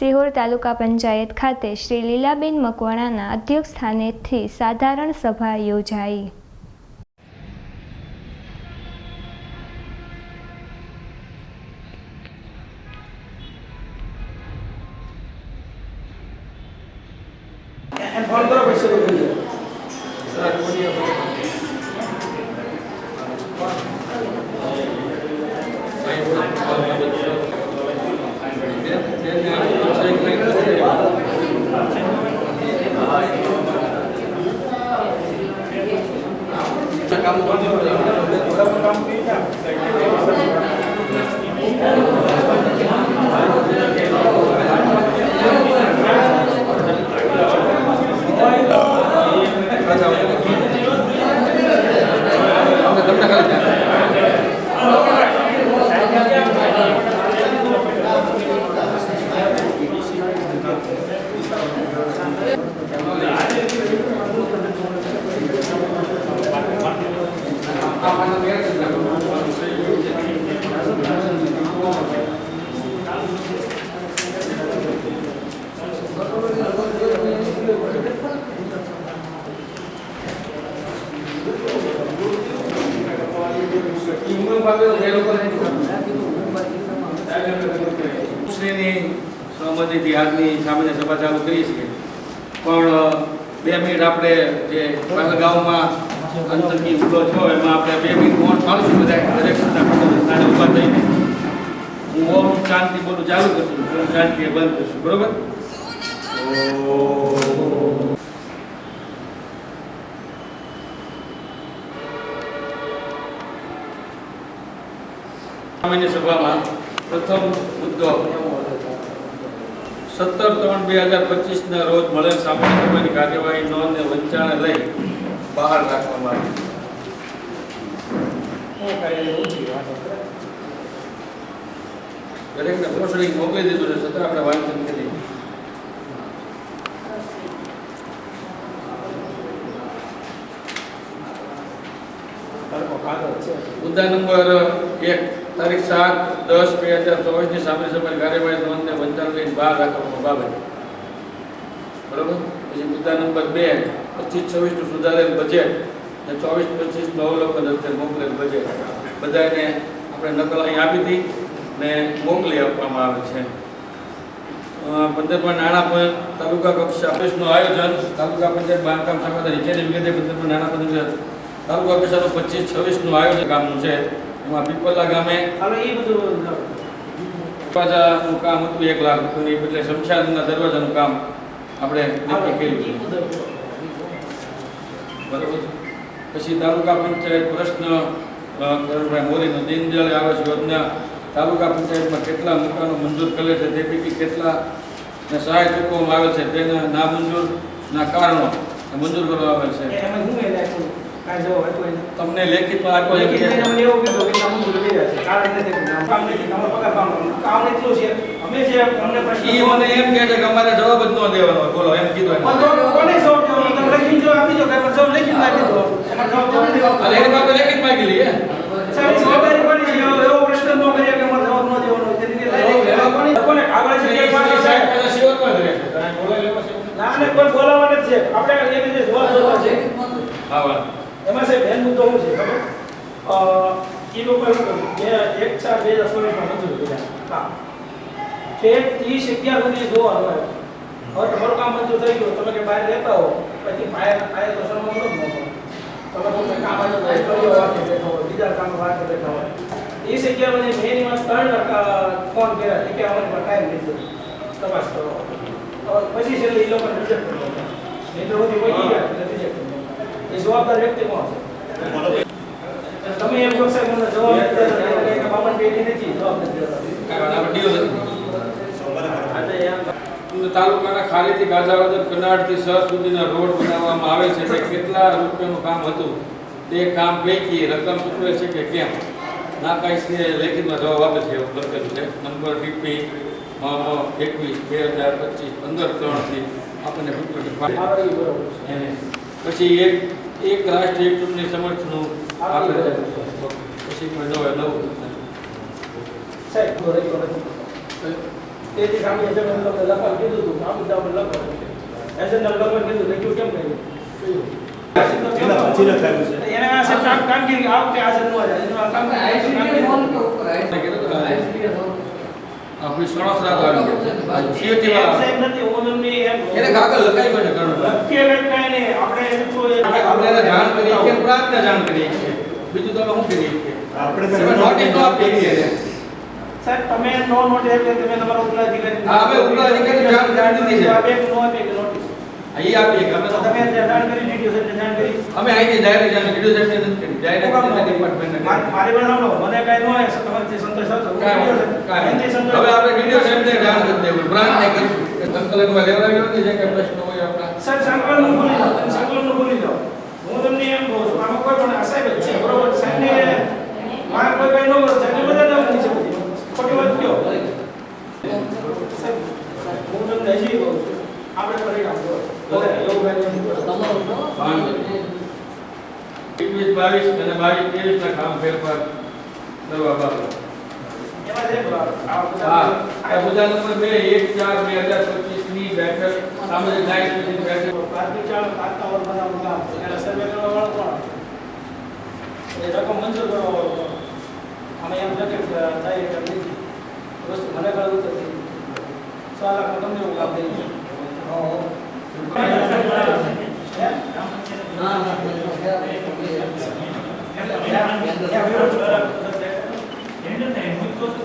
સિહોર તાલુકા પંચાયત ખાતે શ્રી લીલાબેન મકવાણાના અધ્યક્ષ સ્થાનેથી સાધારણ સભા યોજાઈ ફોન કરો પછી શરૂ થઈ જાય શ્રીની સહમતિથી આજની સામાન્ય સભા ચાલુ કરી છે પણ બે મિનિટ આપણે જે પહેલગામમાં આતંકી હુમલો થયો એમાં આપણે બે મિનિટ મૌન પાડશું દરેક સ્થાને ઊભા થઈને. હું ઓમ શાંતિ બોલું, ચાલુ કરશું. ઓમ શાંતિ બંધ કરશું. બરોબર? સામાન્ય સભામાં પ્રથમ મુદ્દો સત્તર ત્રણ બે હજાર પચીસના રોજ મળેલ સામાન્ય સભાની કાર્યવાહી નોંધને વંચાણે લઈ બહાર રાખવામાં આવી. દરેકને પોષણી મોકલી દીધું છે છતાં આપણે વાંચન કરી. મુદ્દા નંબર એક. તારીખ સાત દસ બે હજાર ચોવીસની સામાન્ય સભાની કાર્યવાહી નોંધને વંચાણ લઈને બહાર રાખવામાં બાબત બરાબર? પછી મુદ્દા નંબર બે, પચીસ છવ્વીસનું સુધારેલ બજેટ અને ચોવીસ પચીસનું અવલોકન અર્થે મોકલેલ બજેટ બધાને આપણે નકલ અહીં આપી હતી ને મોકલી આપવામાં આવે છે. પંદરમાં નાણાં પણ તાલુકા કક્ષા ઓફિસનું આયોજન, તાલુકા પંચાયત બાંધકામ શાખા નીચેની વિગતે પંદરમાં નાણાં પંચાયત તાલુકા કક્ષાનું પચીસ છવ્વીસનું આયોજન કામનું છે. એમાં પીપલા ગામે હાલો એ બધું દરવાજાનું કામ હતું એક લાખ રૂપિયાની એટલે શમશાનના દરવાજાનું કામ આપણે નક્કી કર્યું બરાબર? પછી તાલુકા પંચાયત પ્રશ્ન કરણભાઈ મોરીનો દીનદયાળ આવાસ યોજના તાલુકા પંચાયતમાં કેટલા મકાનો મંજૂર કરે છે તે પૈકી કેટલા ને સહાય ચૂકવવામાં આવે છે તેના નામંજૂરના કારણો મંજૂર કરવામાં આવે છે. કાંઈ જવાબ હતો તમને લેખિતમાં આપ્યો છે લેખિત મને એવું કીધું કે આ ભૂલી ગયા છે કારણ કે કામ નથી તમારો પગાર કામ. કામ એટલું છે અમે જે અમને પ્રશ્ન ઈ મને એમ કહે છે કે અમારે જવાબ જ ન દેવાનો બોલો એમ કીધું પણ તો કોને જવાબ દેવાનો તમે લખીને જવાબ આપી દો કે પણ જવાબ લખીને આપી દો એમાં જવાબ દેવાનો દેવાનો. અરે એની પાસે લેખિત માંગી હે સાહેબ, જવાબદારી પડી છે? એવો પ્રશ્ન ન કરીએ કે અમારે જવાબ ન દેવાનો તેની રીતે લઈ લે. એમાં કોને આગળ છે કે પાસે સાહેબ? પાસે શિવરમાં જ રહે છે બોલાવી લેવા છે ના, ને કોઈ બોલાવવાનું જ છે. આપણે એને જે જવાબ જોવા છે હા વાહ એમાં સાહેબ, મેન મુદ્દો શું છે, ખબર? ઈ લોકો એવું કર્યું બે, એક, ચાર, બે હજાર સોળમાં મંજૂર કર્યા હા. ઠેક ત્રીસ અગિયાર સુધી જોવાનું હોય. હવે તમારું કામ મંજૂર થઈ ગયું, તમે કે બહાર રહેતા હો, પછી બહાર બહાર તો કરો ન કરો. તમે કોઈ કામ આજે થાય કર્યો વાંચે બેઠો હોય, બીજા કામ વાંચે બેઠા હોય. ત્રીસ અગિયાર મેની માં ત્રણ ફોન કર્યા કે અમારી પાસે ટાઈમ નથી. તપાસ કરો. પછી છેલ્લે એ લોકોને રિજેક્ટ કરો મિત્રો સુધી કોઈ ગયા એટલે રિજેક્ટ કરી દો એ જવાબદાર વ્યક્તિ કોણ છે? તમે એમ કહો સાહેબ મને જવાબ નથી દેતા કે બાબાને પેટી નથી જવાબ નથી દેતા. કાંઈ વાંધો આપણે ડીલ નથી. તાલુકાના ખાલીથી ગાજાવાદર કનાડથી સર સુધીના રોડ બનાવવામાં આવે છે તે કેટલા રૂપિયાનું કામ હતું તે કામ પૈકી રકમ ચૂકવે છે કે કેમ? ના કાંઈ લેખિતમાં જવાબ આપે છે એવું લખેલું છે. નંબર ડીપી એકવીસ બે હજાર પચીસ પંદર ત્રણથી આપણને પછી એક એક રાષ્ટ્ર એક ચૂંટણી સમર્થનું આપે છે. પછી પણ નવું. તેથી સામે એજન્ટ લખવા કીધું હતું આ મુદ્દા પર લખવા એજન્ટ લખવા કીધું લખ્યું કેમ કર્યું? એના કામગીરી આ વખતે હાજર ન હોય. કામગીરી આપણી સણસરા છે વાળા કાગળ લખાઈ ગયો છે ઘણું કાંઈ નહીં આપણે એમ તો એ- આપણે જાણ કરી કે પ્રાર્થના જાણ કરી છે બીજું તો અમે શું કરીએ છીએ? આપણે તમે નોટિસ તો આપી છીએ એને. તમે નો નોટિસ એટલે તમે તમારો ઉપલા અધિકારી હા, અમે ઉપલા અધિકારી જાણ જાણ દીધી છે. આપે કે નો આપે કે નોટિસ. અહીં આપીએ કે અમે તો તમે જાણ કરી ડીડીઓ સાહેબને જાણ કરી. અમે અહીંથી ડાયરેક્ટ જાણ વીડિયો સાહેબને નથી કરી. ડાયરેક્ટ ડિપાર્ટમેન્ટને કરી. મારી સાંભળો મને કાંઈ ન હોય તમારાથી સંતોષ આવતો હવે આપણે વીડિયો સાહેબને જાણ કરી દેવું. બ્રાન્ચને કીધું કે સંકલનમાં લેવડાવી નથી જે કે પ્રશ્ન હોય આપણા. સર સંકલનનું બોલી જાઓ તમે સંકલનનું બોલી જાઓ. તમને કોઈ પણ સાહેબ છે. બરોબર? કોઈ કઈ ન બોલો સાહેબને બધા છે ખોટી વાત કયો? આપણે પરિણામ જો એકવીસ બાવીસ અને બાવીસ ત્રેવીસ ના કામ ફેરફાર કરવા બાબત. આ મુદ્દા નંબર બે એક ચાર બે હજાર પચીસની બેઠક સામાજિક ન્યાય સમિતિની બેઠક પ્રાથમિક શાળા ખાતા ઓર બનાવવાનું કામ સર્વે કરવા વાળો કોણ એ રકમ મંજૂર કરવા વાળો કોણ અમે એમ લખે થાય એટલે નથી વસ્તુ મને ઉતર થઈ સો લાખ તમને એવું કામ થઈ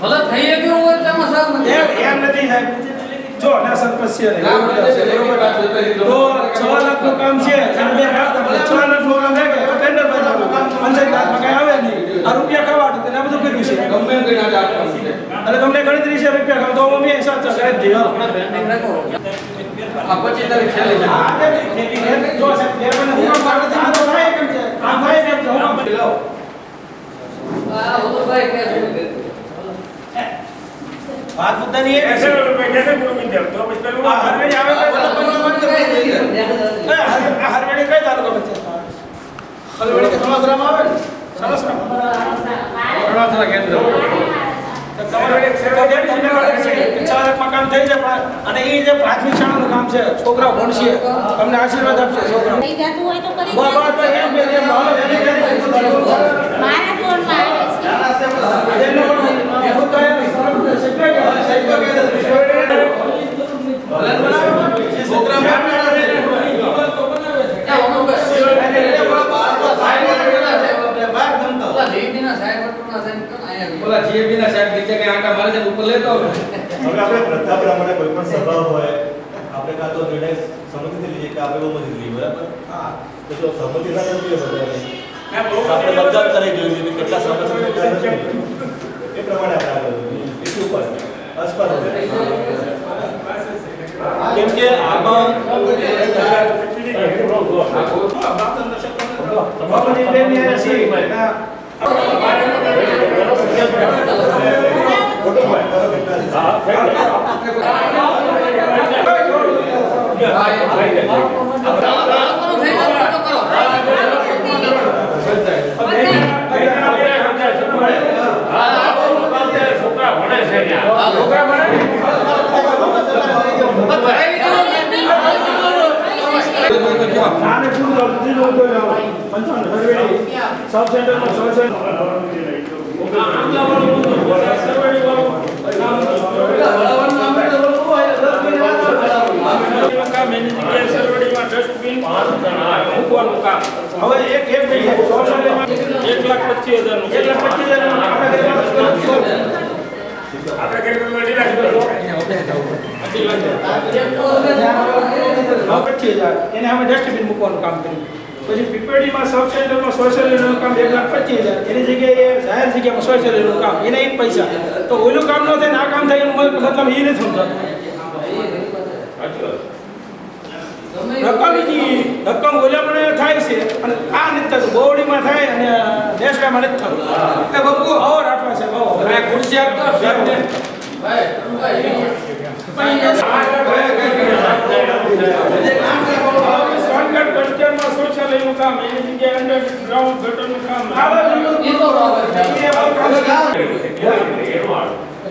ભલે થઈ ગયું હોય તો એમાં સારું નથી. એમ એમ નથી સાહેબ જો ના સરપંચ છે ને, ના. તો છ લાખનું કામ છે અને બે લાખ તમારે છ લાખનું કામ લાગે કે ટેન્ડર આપો. પંચાયત રાજમાં કઈ આવે નહીં આ રૂપિયા ખાવા તેને બધું કર્યું છે ગમે એમ ના જાત અને તમને ગણતરી છે રૂપિયા ખાવ તો અમે હિસાબ તો કરે જ રાખો આ પછી તારે છેલ્લી છે આ તે ખેતી ને જો સાહેબ, બે મને હું કામ આ તો થાય કેમ છે? આ થાય કેમ છે? હું કામ લઉં. આ ઓલો ભાઈ કે છે કે વાત મુદ્દાની એ એસે રૂપિયા કેસે પૂરું કરી દે તો પછી પેલું આ હરવેડી આવે કઈ તાલુકાની વાત કરી દઈએ. એ હર- આ હરવેડી કઈ તાલુકા વચ્ચે આવે? હરવેડી કે સણોસરામાં આવે ને? સણોસરામાં. અરુણાચલ કેન્દ્ર. તો તમારે એક સરકાર જેવી છે. કે છ લાખમાં કામ થઈ જાય અને એ જે પ્રાથમિક શાળાનું કામ છે છોકરા ભણશે. તમને આશીર્વાદ આપશે છોકરા થઈ જતું હોય તો કરી બસ, બસ, એમ કે મારા ફોનમાં. હવે આપણે પ્રથા પ્રમાણે કોઈ પણ સભા હોય આપણે કાં તો નિર્ણય સંમતિથી લઈએ કે આપણે બહુમતીથી લઈએ બરાબર? હા. તો સંમતિ સાથે લઈએ બહુ આપણે બધી મતદાન કરી જોઈએ કે કેટલા સંમત છે, કેટલા નથી. એ પ્રમાણે આપણે આગળ વધીએ. એટલું ઉપર અસ્પષ્ટ હોય. કેમ કે આમાં બાપુજી બેનની હરવેડી. સબ સેન્ટરમાં જગ્યાએ જાહેર છે એનું કામ એને એક પૈસા. તો ઓલું કામ ન થાય ને આ કામ થાય એનું મતલબ એ નથી સમજાતું. રકમ રકમ ઓલા થાય છે અને આ નથી થતું બોવડીમાં થાય અને દેશડામાં નથી થતું. એટલે બબુ ઓર રાખવા છે બહુ ખુરશી આપતો ભાઈ, સ્ટેન્ડમાં શૌચાલયનું કામ એની જગ્યાએ અંડરગ્રાઉન્ડ ગટરનું કામ. ઈ તો બરાબર છે.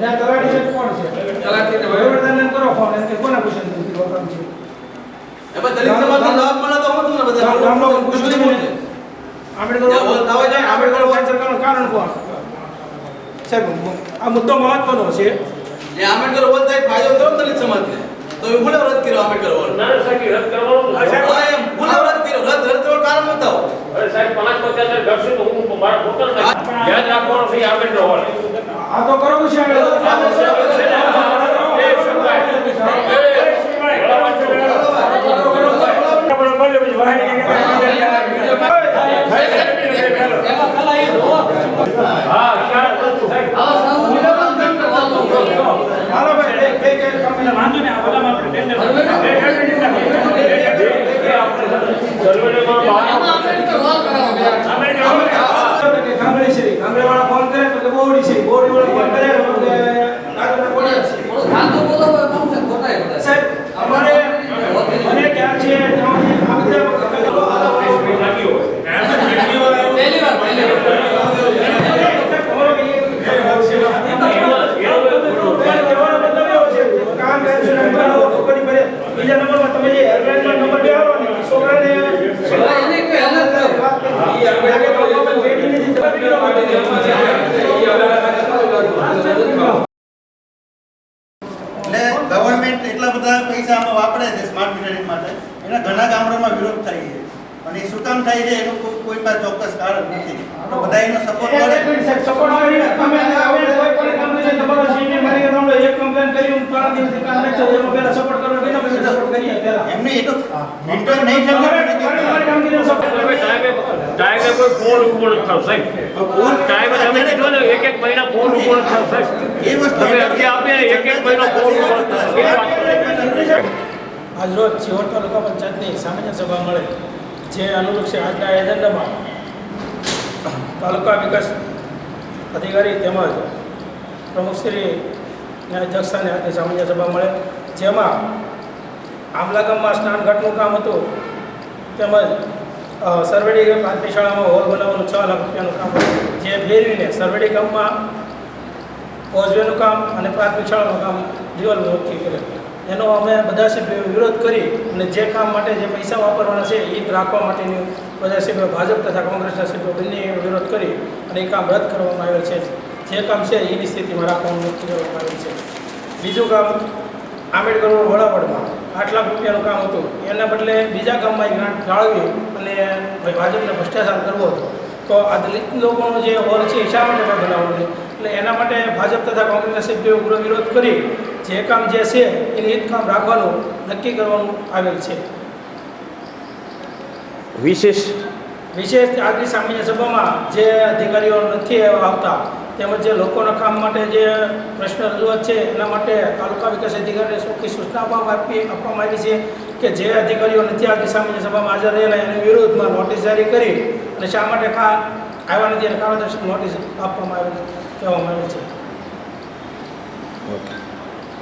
ત્યાં તલાટી સાહેબ કોણ છે? તલાટીને ભાઈ. વહીવટદારને કરો ફોન એમ કે કોના પૂછે નથી વખાણ છે. એમાં દલિત સમાજનો લાભ મળે તો હોતું ને બધા. ગામ લોકો પૂછવું જ નહીં. આંબેડકર ત્યાં બોલ થવા જાય, આંબેડકર કેન્સર કરવાનું કારણ કોણ? સાહેબ આ મુદ્દો મહત્વનો છે. જે આંબેડકર થાય ફાયદો થયો ને દલિત સમાજને? તો એ ભૂલે રદ કર્યો આંબેડકર હા, એમ ભૂલે રદ કર્યો રદ રદ કરવાનું કારણ બતાવો યાદ રાખવાનું છે આંબેડકર હોલ આ તો કરવું છે એમાં કલા ઈ જુઓ. હા ક્યાં વસ્તુ સાહેબ આવા સામુ નિરાકરણ કેમ કરવાનું છે? હાલો ભાઈ બે બે કે કંપની વાંધો ને આ બધામાં આપણે ટેન્ડર એમાં આંબેડકર વાળ કરાવો છે. ગામડી છે ગામડીવાળા ફોન કરે તો કે બોવડી છે બોવડીવાળા ફોન કરે તો કે આગળ કોણ છે થોડું ખાતું બોલો તો કામ છે ખોટા એ બધા. સાહેબ અમારે મને ક્યાં છે ત્યાંથી આ બધા પહેલી વાર પહેલી વાર બીજા નંબરમાં તમે જે હેલ્પલાઇનમાં નંબર બે આવો ને છોકરાને હવે એને કોઈ હાલત કરો. એટલે ગવર્મેન્ટ એટલા બધા પૈસા આમાં વાપરે છે સ્માર્ટ મીટરિંગ માટે એના ઘણા ગામડામાં વિરોધ થાય છે અને એ શું કામ થાય છે એનું કોઈ કોઈ પાસે ચોક્કસ કારણ નથી તો બધા એનો સપોર્ટ કરે સપોર્ટ કરીને તમે હવે કોઈ પણ કંપની તમારો સીટી મારી તમને એક કમ્પ્લેન પહેલા સપોર્ટ કરો કે સપોર્ટ કરીએ પહેલા એમને એ તો નહીં તમારી કામગીરીનો support કરો. ટાઈમે કોઈ ફોન ઉપર નથી થતો સાહેબ ટાઈમે તમે કીધું ને એક એક મહિના ફોન ઉપર નથી સાહેબ એ વસ્તુ તમે અરજી આપીએ એક એક મહિનો ફોન ઉપર નથી થતો. એ આજ રોજ સિહોર તાલુકા પંચાયતની સામાન્ય સભા મળે જે અનુલક્ષે આજના એજન્ડામાં તાલુકા વિકાસ અધિકારી તેમજ પ્રમુખશ્રીના અધ્યક્ષસ્થાને આજની સામાન્ય સભા મળે. જેમાં આંબલા ગામમાં સ્નાનઘાટનું કામ હતું. તેમજ સરવેડી પ્રાથમિક શાળામાં હોલ બનાવવાનું છ લાખ રૂપિયાનું કામ હતું. જે ફેરવીને સરવેડી ગામમાં કોઝવેનું કામ અને પ્રાથમિક શાળાનું કામ દિવાલ નક્કી કર્યું. એનો અમે બધા વિરોધ કરી અને જે કામ માટે જે પૈસા વાપરવાના છે એ રાખવા માટેની બધા સભ્યો ભાજપ તથા કોંગ્રેસના સભ્યો બંને વિરોધ કરી અને એ કામ રદ કરવામાં આવેલ છે જે કામ છે એની સ્થિતિમાં રાખવાનું નક્કી કરવામાં આવ્યું છે. બીજું કામ આંબેડકર રોડ વડાવડમાં આઠ લાખ રૂપિયાનું કામ હતું. એના બદલે બીજા કામમાં એ ગ્રાન્ટ ફાળવ્યું અને ભાઈ ભાજપને ભ્રષ્ટાચાર કરવો હતો. તો આ દલિત લોકોનો જે હોલ છે એ શા માટે પણ બનાવવાનો એટલે એના માટે ભાજપ તથા કોંગ્રેસના સભ્યોએ ઉગ્ર વિરોધ કરી જે કામ જે છે એને એ જ કામ રાખવાનું નક્કી કરવાનું આવેલ છે. વિશેષ વિશેષ આજની સામાન્ય સભામાં જે અધિકારીઓ નથી આવતા તેમજ જે લોકોના કામ માટે જે પ્રશ્ન રજૂઆત છે, એના માટે તાલુકા વિકાસ અધિકારીને ચોખ્ખી સૂચના આપી આપવામાં આવી છે કે જે અધિકારીઓ નથી આવતી સામાન્ય સભામાં હાજર રહેલા એની વિરુદ્ધમાં નોટિસ જારી કરી અને શા માટે આવ્યા નથી અને કારણદર્શક નોટિસ આપવામાં આવેલ કહેવામાં આવેલ છે. ઓકે.